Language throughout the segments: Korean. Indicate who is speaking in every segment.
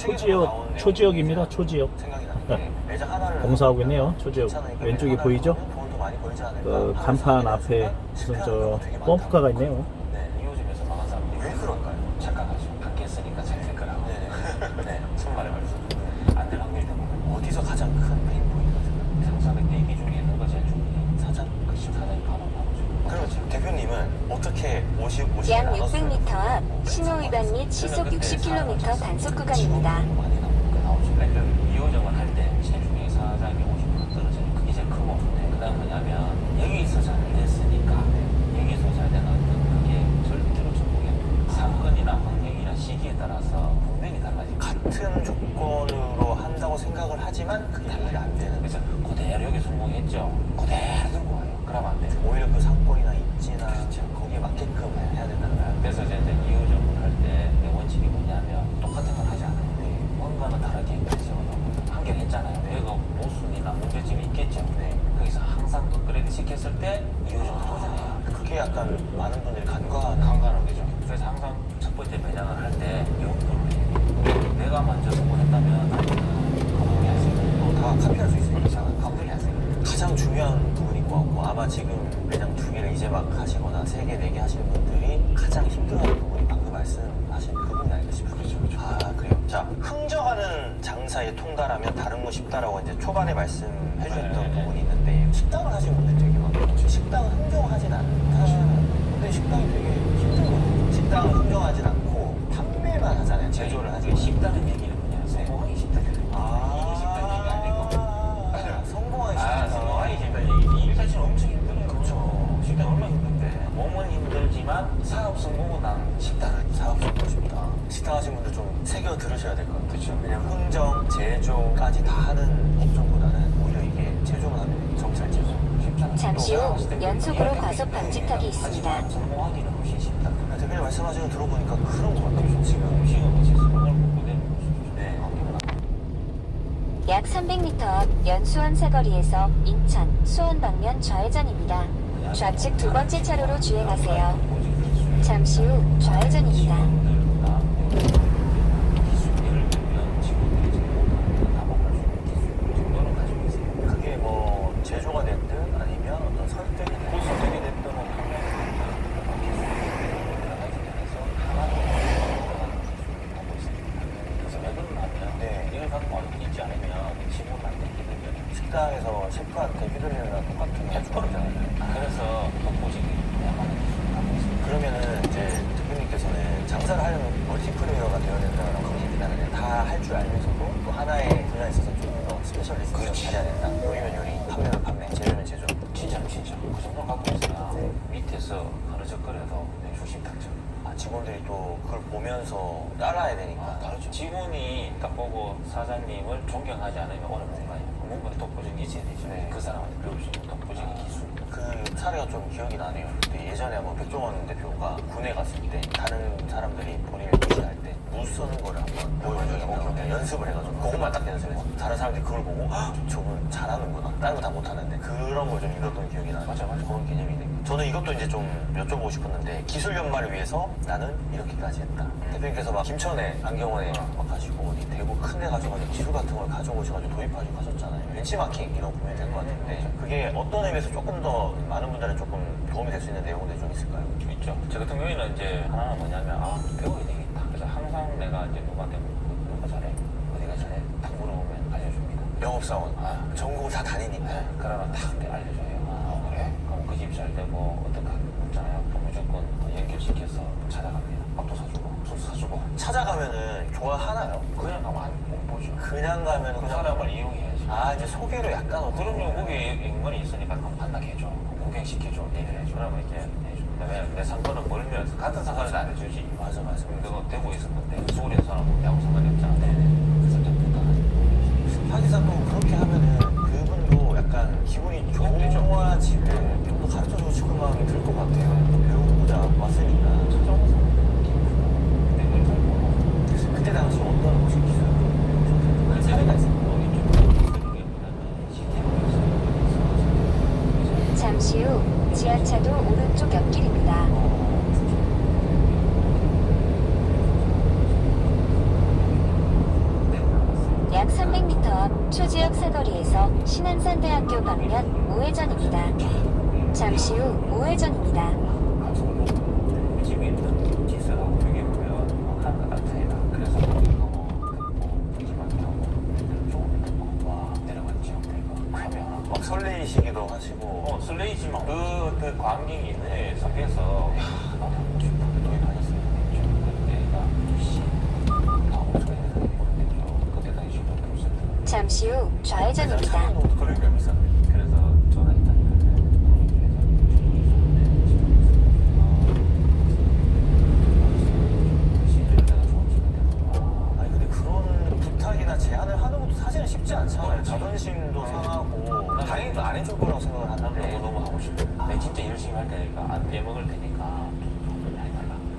Speaker 1: 초지역 초지역입니다. 초지역
Speaker 2: 하나를
Speaker 1: 공사하고 있네요. 초지역 왼쪽에 보이죠? 그 간판 앞에 무슨 저 펌프카가. 있네요.
Speaker 2: 네.
Speaker 3: 이호집에서 망한 사람들이
Speaker 2: 왜 그럴까요?
Speaker 3: 착각하죠. 밖에 있으니까 잘 될 거라고.
Speaker 2: 네네. 네.
Speaker 3: 손말에 말해서 안될 확률이 더 많아요.
Speaker 2: 어디서 가장 큰 페인 포인트가 생각나요?
Speaker 3: 상사의 대기 중에 누가 제일 중요해?
Speaker 2: 사장?
Speaker 3: 그렇죠. 사장이 바로 나오죠.
Speaker 2: 그럼 지금 대표님은 어떻게 50, 50을
Speaker 4: 약 600m 앞 신호 위반 및 시속 60km 단속 구간입니다.
Speaker 3: 많이 나오고 나오죠. 그러니까 이호정을 할 때 체중에 사장이 50% 떨어지는 그게 제일 크고 네. 그다음 뭐냐면 여기서 잘 됐으니까 여기서 잘 되는 어떤 그게 절대로 전공이 사건이나 환경이나 시기에 따라서 분명히 달라지고
Speaker 2: 같은 조건으로 한다고 생각을 하지만 그게 달리 안 되는
Speaker 3: 그래서 그대로 여기 성공했죠. 그대로 들고 와요. 그러면 안 돼요.
Speaker 2: 오히려 그 상권이나 입지나
Speaker 3: 그렇죠.
Speaker 2: 거기에 맞게끔 해야 된다는 거예요
Speaker 3: 그래서 이제 이호정을 할 때 내 원칙이 뭐냐면 똑같은 걸 하지 않아요. 뭔가는 다르게 해석을 한개 했잖아요. 내가 모순이나 문제점이 있겠죠.
Speaker 2: 네.
Speaker 3: 거기서 항상 업그레이드 시켰을 때 이호정을 도전해요.
Speaker 2: 그게 약간 많은 분들이 간과하는
Speaker 3: 강간을 되죠. 그래서 항상 첫 번째 매장을 할 때 연구를 해요. 내가 먼저 성공했다면 나는 감독이 할수 있는
Speaker 2: 다 카피할 수 있으니까
Speaker 3: 감독이 할수 있는
Speaker 2: 가장 중요한 부분인 것 같고 아마 지금 매장 두 개를 이제 막 하시거나 세 개, 네 개 하시는 분들이 가장 힘들어하는 부분이 방금 말씀하신 그 부분이 아닐까 싶어요. 아 그래요. 자 흥정하는 장사에 통달하면 다른 거 쉽다라고 이제 초반에 말씀해 주셨던
Speaker 3: 네, 네.
Speaker 2: 부분이 있는데 식당을 하시는 분들이 되게 많고 식당은 흥정하진 않다. 근데 식당이 되게 힘들거든요. 식당은 흥정하진 않고 판매만 하잖아요. 제조를 하지.
Speaker 3: 이게 쉽다는 얘기는 뭐냐? 성공하기 쉽다.
Speaker 2: 아,
Speaker 3: 이게 쉽다는 얘기 아니고.
Speaker 2: 아, 성공하기
Speaker 3: 아,
Speaker 2: 쉽다.
Speaker 3: 성공하기 쉽다. 이 일 자체는 엄청 힘들어요.
Speaker 2: 그렇죠.
Speaker 3: 식당 얼마나 힘든데. 몸은 힘들지만 사업 성공은 난 쉽다.
Speaker 2: 사업 성공 쉽다. 식당 하시는 분들 좀 새겨 들으셔야 될 것 같아요.
Speaker 3: 그렇죠.
Speaker 2: 왜냐면 흥정, 제조까지 다 하는 업종보다는 오히려 이게 제조만 하면 정찰제조.
Speaker 3: 쉽잖아.
Speaker 4: 잠시
Speaker 3: 이해가
Speaker 4: 과속 방지턱이 있습니다.
Speaker 2: 대표님 말씀하시는 거 들어보니까 그런 것 같아요. 지금. 네.
Speaker 4: 약 300m 앞 연수원 사거리에서 인천, 수원 방면 좌회전입니다. 좌측 두 번째 차로로 주행하세요. 잠시 후 좌회전입니다.
Speaker 2: 그게 뭐 제조가 됐든 아니면 어떤 설득이 됐든 설득이 됐든 뭐 네. 식당에서 셰프한테 휘둘리는 똑같은 해주거잖아요.
Speaker 3: 그래서 야망을 있습니다.
Speaker 2: 그러면은 이제 대표님께서는 장사를 하려면 멀티플레이어가 되어야 된다라고 얘기를 하는데 다 할 줄 알면서도 또 하나의 분야에 있어서 좀 더 스페셜리스트를
Speaker 3: 그렇지.
Speaker 2: 가져야 된다. 요리면 요리, 판매면 판매, 제조면 제조.
Speaker 3: 진짜 진짜 그 정도 갖고 있어야 밑에서 내 중심 탁죠.
Speaker 2: 아, 직원들이 또 그걸 보면서 따라야 되니까.
Speaker 3: 아, 다르죠. 직원이 딱 보고 사장님을 존경하지 않으면 어렵는 거예요. 뭔가 독보적인 게 있어야 되죠.
Speaker 2: 네.
Speaker 3: 그 사람한테 배울 수 있는 독보적인 기술.
Speaker 2: 그 사례가 좀 기억이 나네요. 그때 예전에 한번 백종원 대표가 군에 갔을 때 다른 사람들이 본인을 무시할 때무 써는 거를 한번 보여준 적이 있는데 연습을 해가지고 그것만 딱 연습해서 다른 사람들이 그걸 보고 "헉, 저분 잘하는구나. 다른 거 다 못하는데 그런 걸 좀 읽었던 기억이 나요.
Speaker 3: 맞아, 맞아.
Speaker 2: 그런 개념이 네 저는 이것도 이제 좀 여쭤보고 싶었는데 기술 연마를 위해서 나는 이렇게까지 했다. 대표님께서 막 김천에 안경원에 막 가시고 어디 대구 큰 데 가셔가지고 기술 같은 걸 가져오셔가지고 도입하시고 하셨잖아요. 벤치마킹 이런 거 보면 될것 같은데 그게 어떤 의미에서 조금 더 많은 분들은 조금 도움이 될 수 있는 내용들이 좀 있을까요?
Speaker 3: 있죠. 저 같은 경우에는 이제 하나는 뭐냐면 아 배워야 되겠다. 그래서 항상 내가 이제 누구한테 뭐, 누가 잘해, 어디가 잘해, 딱 물어보면 알려줍니다.
Speaker 2: 영업사원
Speaker 3: 아.
Speaker 2: 전국을 다 다니니까
Speaker 3: 네, 그러면. 아 그래? 잘 되고 어떻게 있잖아요. 그럼 무조건 연결시켜서 찾아갑니다. 밥도 사주고 술도 사주고
Speaker 2: 찾아가면은 좋아하나요?
Speaker 3: 그냥 가면 안- 못 보죠.
Speaker 2: 그냥 가면
Speaker 3: 그
Speaker 2: 그냥
Speaker 3: 사람을 이용해야지.
Speaker 2: 아 이제 소개로 약간 어떤
Speaker 3: 그럼요. 거기 인물이 있으니까 그럼 반납해줘. 구경시켜줘. 얘기를 해줘. 그러면 이제 해줘. 내, 내 상권은 멀면 같은 상권을 안 해주지.
Speaker 2: 맞아 맞아
Speaker 3: 내가 대구에 있었는데 서울에 사람 야구 상관이 없잖아. 그래서 전부 다
Speaker 2: 하기사 또 그렇게 하면은 그분도 약간 기분이 좋아지고 좀더 가르쳐주고 싶은 마음이 들 것 같아요 또 배우고자 왔으니까
Speaker 3: 진짜 어느 사람 근데 그걸 잘 모르고
Speaker 2: 그때 당시 어떤 혹시 기술 사례가 있어요?
Speaker 4: 잠시 후 지하차도 오른쪽 옆길입니다. 약 300m 앞 초지역 사거리에서 신안산대학교 방면 우회전입니다. 잠시 후 우회전입니다.
Speaker 3: 지금 있는 기술하고 비교해보면 하나가 차이나 그래서 거기가 뭐 풍지밖에 하고 조금 와 내려간 지역들과 크면
Speaker 2: 막 설레이시기도 하시고
Speaker 3: 어 설레이지만 그, 그 광경이 있네 속에서 도입 하셨어요 그때가 씨 방어 소리 내서 그때 당시 좀 불렀어요
Speaker 4: 잠시 후 좌회전입니다.
Speaker 2: 그런 부탁이나 제안을 하는 것도 사실은 쉽지 않잖아요 자존심도 상하고 당연히 안 해줄 거라고 생각을 하는데
Speaker 3: 너무 너무 하고 싶어. 내 진짜 열심히 할 테니까 안 빼먹을 테니까.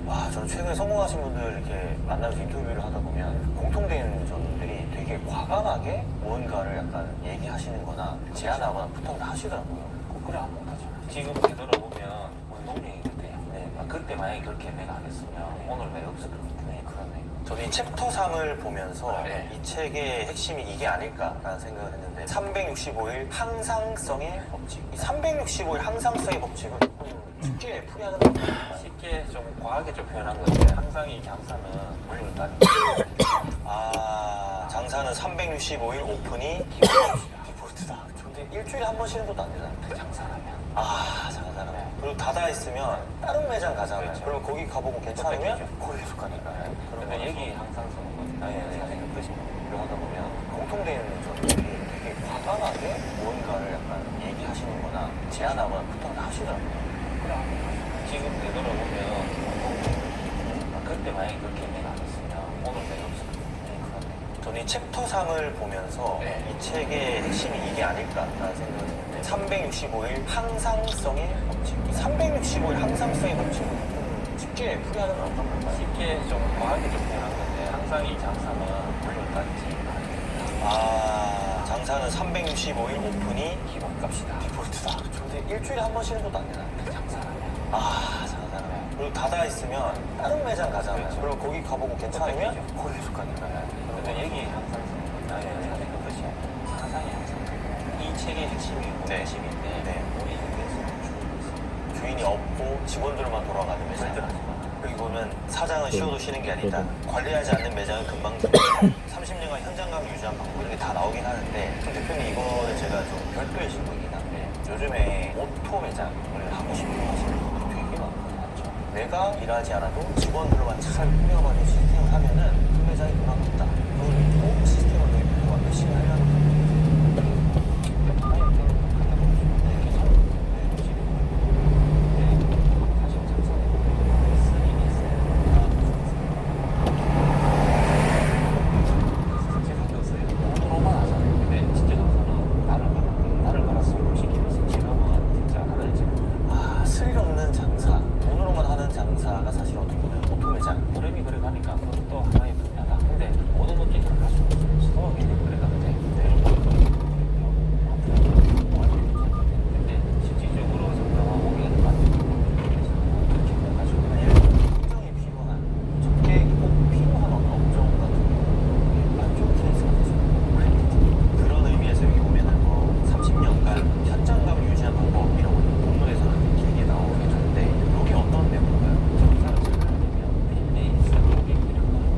Speaker 2: 와 저는 최근에 성공하신 분들 이렇게 만나서 인터뷰를 하다 보면 공통된 점들이 되게 과감하게 무언가를 약간 얘기하시는 거나 제안하거나 부탁을 하시더라고요
Speaker 3: 꼭 그래 안 못하잖아. 지금 되돌아보면 동생이 그때 네, 아, 그때 만약에 그렇게 내가 안 했으면 오늘 내가 없을 것 같네. 그러네.
Speaker 2: 저는 이 챕터상을 보면서
Speaker 3: 네.
Speaker 2: 이 책의 핵심이 이게 아닐까라는 생각을 했는데 365일 항상성의 법칙 이 365일 항상성의 법칙을 쉽게 풀이하는 것 같아요
Speaker 3: 쉽게 좀 과하게 좀 표현한 건데 항상 이 장사는 물을 따는
Speaker 2: 아 장사는 365일 오픈이 디폴트다 근데 일주일에 한 번 쉬는 것도 안 되잖아요
Speaker 3: 장사라면.
Speaker 2: 아 장사라면 그리고 닫아 있으면 다른 매장 가잖아요
Speaker 3: 그렇죠.
Speaker 2: 그러면 거기 가보고 괜찮으면. 거기 계속 가니까
Speaker 3: 근데
Speaker 2: 거라서.
Speaker 3: 여기 항상 쓰는 건
Speaker 2: 네, 네, 네. 일을 하다 보면 공통된 점들이 되게 과감하게 무언가를 약간 얘기하시는 거나 제안하거나 부탁을 하시더라고요.
Speaker 3: 그래. 지금 되돌아보면 아, 그때 만약에 그렇게 내가 안 했으면 오늘 내가 없을 같네. 그러네.
Speaker 2: 저는 이 챕터상을 보면서
Speaker 3: 네.
Speaker 2: 이 책의 핵심이 이게 아닐까라는 생각을 했는데 365일 항상성의 법칙 이 365일 항상성의 법칙을 좀 쉽게 풀이하는 건 어떤 걸까요?
Speaker 3: 쉽게 좀 과하게 좀 표현한 건데 항상 이 장사는 물을 따지
Speaker 2: 아 장사는 365일 오픈이
Speaker 3: 기본값이다.
Speaker 2: 디폴트다. 근데 일주일에 한 번 쉬는 것도 안. 아, 그리고 닫아 있으면 다른 매장 가잖아요.
Speaker 3: 그렇죠.
Speaker 2: 그럼 거기 가보고 괜찮으면. 거기 계속 가니까.
Speaker 3: 근데 여기 항상 나의 뜻이 항상이 항상 이 책의 핵심이
Speaker 2: 네.
Speaker 3: 핵심인데
Speaker 2: 네.
Speaker 3: 우리 여기서
Speaker 2: 주인이 없고 직원들만 돌아가는 매장. 보면 사장은
Speaker 1: 네.
Speaker 2: 쉬어도 쉬는 게 아니다.
Speaker 1: 네.
Speaker 2: 관리하지 않는 매장은 금방 죽는다. 30년간 현장감 유지한 방법 이렇게 다 나오긴 하는데 좀 대표님 이거는 제가 좀 별도의 질문이긴 한데 요즘에 오토 매장을 하고 되게 많거든요. 내가 일하지 않아도 직원들로만 잘 꾸며가지고 시스템을 하면은 그 매장이 돌아간다. 그걸 믿고 시스템을 도입해서 열심히 하려는 분들이 아, 스릴 없는 장사, 돈으로만 하는 장사가 사실 어떻게 보면 오토 매장.
Speaker 3: 무릎이 그래 가니까 그것도 하나의 분야다. 근데 모든 것들이 그럴 수 없어. 스토어기 그래 가는데 근데 실질적으로 상담하고 오기는 만들고 그렇게 해가지고
Speaker 2: 행정이 필요한, 적객이 꼭 필요한 어떤 업종 같은 게 안 좋은 케이스가 되죠. 그런 의미에서 여기 보면은 뭐 30년간 현장감을 유지한 방법이라고 본문에서는 길게 나오게 되는데 여기 어떤 내용인가요?
Speaker 3: 정사를 잘 하려면 빈대에서 고객들을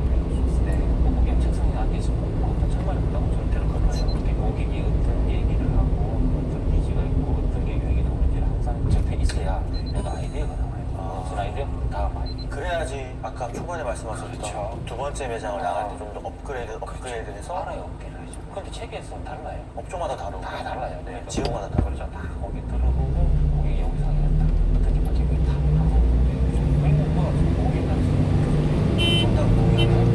Speaker 3: 배울 수 있을 때 고객 책상에 앉아서 어떤 정말 없다고 절대로 그러죠. 고객이 어떤 얘기를 하고 어떤 니즈가 있고 어떤 게 유행이 나오는지 항상 접해 있어야 내가 아이디어가 나와요. 무슨 아이디어? 다 많이.
Speaker 2: 그래야지 아까 초반에 말씀하셨던
Speaker 3: 그렇죠.
Speaker 2: 두 번째 매장을 나갈 때 좀 더 업그레이드, 업그레이드해서
Speaker 3: 알아요, 업계를 하죠. 근데 책에서 달라요.
Speaker 2: 업종마다 다르고
Speaker 3: 다 달라요.
Speaker 2: 네,
Speaker 3: 그러니까
Speaker 2: 지역마다 다르죠.
Speaker 3: 그렇죠. 다 거기 들어보고 거기 여기서 하겠다. 어떻게 바뀌고 있다. 항상 그리고 뭐 거기 가서 정답 거기가 정